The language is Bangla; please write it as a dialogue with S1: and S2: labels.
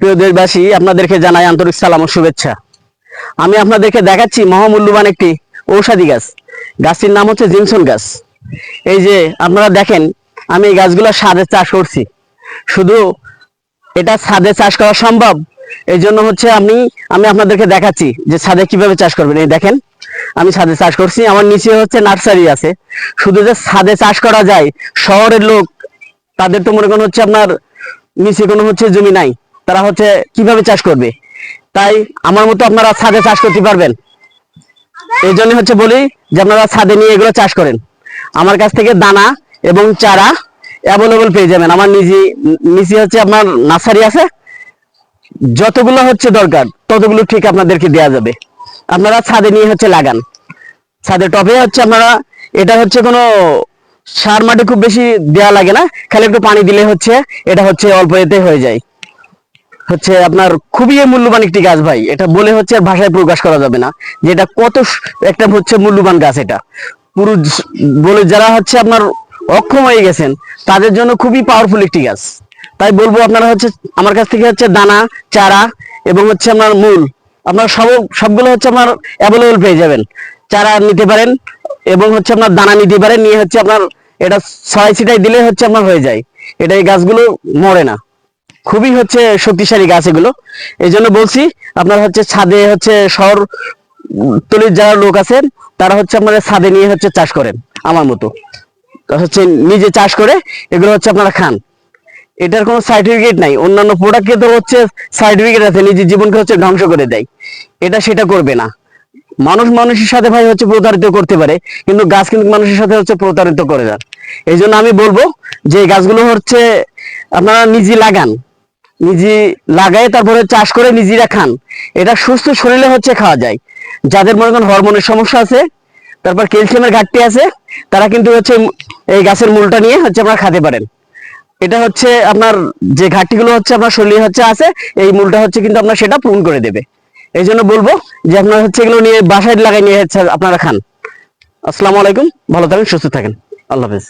S1: প্রিয় দেশবাসী, আপনাদেরকে জানাই আন্তরিক সালাম ও শুভেচ্ছা। আমি আপনাদেরকে দেখাচ্ছি মহামূল্যবান একটি ঔষধি গাছ। গাছটির নাম হচ্ছে জিনসন গাছ। এই যে আপনারা দেখেন, আমি এই গাছগুলো সাদে চাষ করছি। শুধু এটা ছাদে চাষ করা সম্ভব এই জন্য হচ্ছে আমি আমি আপনাদেরকে দেখাচ্ছি যে ছাদে কীভাবে চাষ করবেন। এই দেখেন, আমি ছাদে চাষ করছি, আমার নিচে হচ্ছে নার্সারি আছে। শুধু যে ছাদে চাষ করা যায়, শহরের লোক, তাদের তো মনে করেন হচ্ছে আপনার নিচে কোনো হচ্ছে জমি নাই। তারা হচ্ছে কীভাবে চাষ করবে? তাই আমার মতো আপনারা ছাদে চাষ করতে পারবেন। এই জন্য হচ্ছে বলি যে আপনারা ছাদে নিয়ে এগুলো চাষ করেন। আমার কাছ থেকে দানা এবং চারা অ্যাভেলেবল পেয়ে যাবেন। আমার নিজে নিচে হচ্ছে আপনার নার্সারি আছে। যতগুলো হচ্ছে দরকার, ততগুলো ঠিক আপনাদেরকে দেওয়া যাবে। আপনারা ছাদে নিয়ে হচ্ছে লাগান। ছাদে টবে হচ্ছে আপনারা, এটা হচ্ছে কোনো সার মাটি খুব বেশি দেওয়া লাগে না। খালি একটু পানি দিলে হচ্ছে, এটা হচ্ছে অল্প এতে হয়ে যায়। হচ্ছে আপনার খুবই মূল্যবান একটি গাছ ভাই। এটা বলে হচ্ছে আর ভাষায় প্রকাশ করা যাবে না। যে এটা কত একটা হচ্ছে মূল্যবান গাছ এটা। পুরো বলে যারা হচ্ছে আপনার অক্ষম হয়ে গেছেন, তাদের জন্য খুবই পাওয়ারফুল একটি গাছ। তাই বলব আপনারা হচ্ছে, আমার কাছ থেকে হচ্ছে দানা, চারা এবং হচ্ছে আপনার মূল, আপনার সব, সবগুলো হচ্ছে আপনার অ্যাভেলেবল পেয়ে যাবেন। চারা নিতে পারেন এবং হচ্ছে আপনার দানা নিতে পারেন, নিয়ে হচ্ছে আপনার এটা ছয় ছিটাই দিলে হচ্ছে আপনার হয়ে যায়। এটা এই গাছগুলো মরে না। খুবই হচ্ছে শক্তিশালী গাছ এগুলো। এই জন্য বলছি, আপনার হচ্ছে ছাদে হচ্ছে শহর তলির যারা লোক আছেন, তারা হচ্ছে আপনারা ছাদে নিয়ে হচ্ছে চাষ করেন, আমার মতো। হচ্ছে নিজে চাষ করে এগুলো হচ্ছে আপনারা খান। এটার কোনো সার্টিফিকেট নাই, অন্যান্য প্রোডাক্টকে তো হচ্ছে সার্টিফিকেট আছে, নিজের জীবনকে হচ্ছে ধ্বংস করে দেয়। এটা সেটা করবে না। মানুষ মানুষের সাথে ভাই হচ্ছে প্রতারিত করতে পারে, কিন্তু গাছ কিন্তু মানুষের সাথে হচ্ছে প্রতারিত করে না। এই জন্য আমি বলব যে গাছগুলো হচ্ছে আপনারা নিজে লাগান। নিজে লাগাই তারপরে চাষ করে নিজেরা খান। এটা সুস্থ শরীরে হচ্ছে খাওয়া যায়। যাদের মনে করেন হরমোনের সমস্যা আছে, তারপর ক্যালসিয়ামের ঘাটতি আছে, তারা কিন্তু হচ্ছে এই গাছের মূলটা নিয়ে হচ্ছে আপনারা খেতে পারেন। এটা হচ্ছে আপনার যে ঘাটতিগুলো হচ্ছে আপনার শরীরে হচ্ছে আছে, এই মূলটা হচ্ছে কিন্তু আপনার সেটা পূরণ করে দেবে। এই জন্য বলব যে আপনার হচ্ছে এগুলো নিয়ে বাসায় লাগাই নিয়ে হচ্ছে আপনারা খান। আসসালামু আলাইকুম, ভালো থাকেন, সুস্থ থাকেন। আল্লাহ হাফেজ।